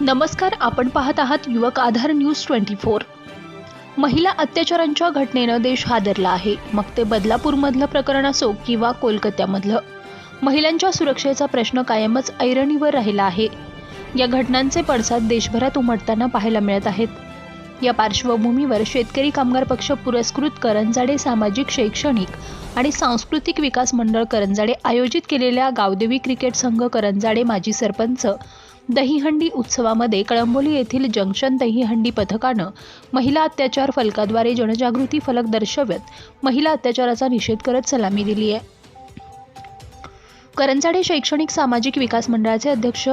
नमस्कार आपण पाहत आहात युवक आधार न्यूज ट्वेंटी फोर. महिला अत्याचारांच्या घटनेनं देश हादरला आहे. मग ते बदलापूरमधलं प्रकरण असो किंवा कोलकात्यामधलं. महिलांच्या सुरक्षेचा प्रश्न कायमच ऐरणीवर राहिला आहे. या घटनांचे पडसाद देशभरात उमटताना पाहायला मिळत आहेत. या पार्श्वभूमीवर शेतकरी कामगार पक्ष पुरस्कृत करंजाडे सामाजिक शैक्षणिक आणि सांस्कृतिक विकास मंडळ करंजाडे आयोजित केलेल्या गावदेवी क्रिकेट संघ करंजाडे माजी सरपंच दहीहंडी उत्सवामध्ये कळंबोली येथील जंक्शन दहीहंडी पथकानं महिला अत्याचार फलकाद्वारे जनजागृती फलक दर्शवत महिला अत्याचाराचा निषेध करत सलामी दिली आहे. करंजाडे शैक्षणिक सामाजिक विकास मंडळाचे अध्यक्ष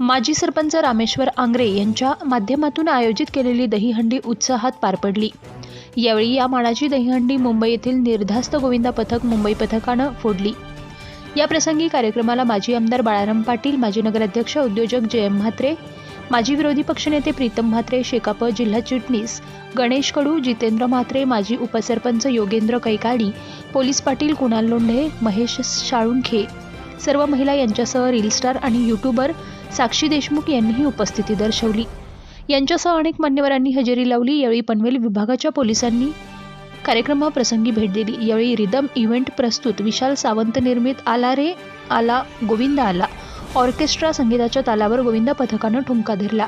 माजी सरपंच रामेश्वर आंग्रे यांच्या माध्यमातून आयोजित केलेली दहीहंडी उत्साहात पार पडली. यावेळी या मानाची दहीहंडी मुंबई येथील निर्धास्त गोविंदा पथक मुंबई पथकानं फोडली. या प्रसंगी कार्यक्रमाला माजी आमदार बाळाराम पाटील माजी नगराध्यक्ष उद्योजक जयम म्हात्रे माजी विरोधी पक्षनेते प्रीतम म्हात्रे शेकाप जिल्हा चिटणीस गणेश कडू जितेंद्र म्हात्रे माजी उपसरपंच योगेंद्र कैकाडी पोलीस पाटील कुणाल लोंढे महेश शाळुंखे. सर्व महिला यांच्यासह रील स्टार आणि यूट्यूबर साक्षी देशमुख यांनीही उपस्थिती दर्शवली. यांच्यासह अनेक मान्यवरांनी हजेरी लावली. यावेळी पनवेल विभागाच्या पोलिसांनी कार्यक्रमाप्रसंगी भेट दिली. यावेळी रिदम इव्हेंट प्रस्तुत. विशाल सावंत निर्मित. आला रे आला गोविंद आला. ऑर्केस्ट्रा संगीताच्या तालावर गोविंदा पथकानं ठुमका धरला.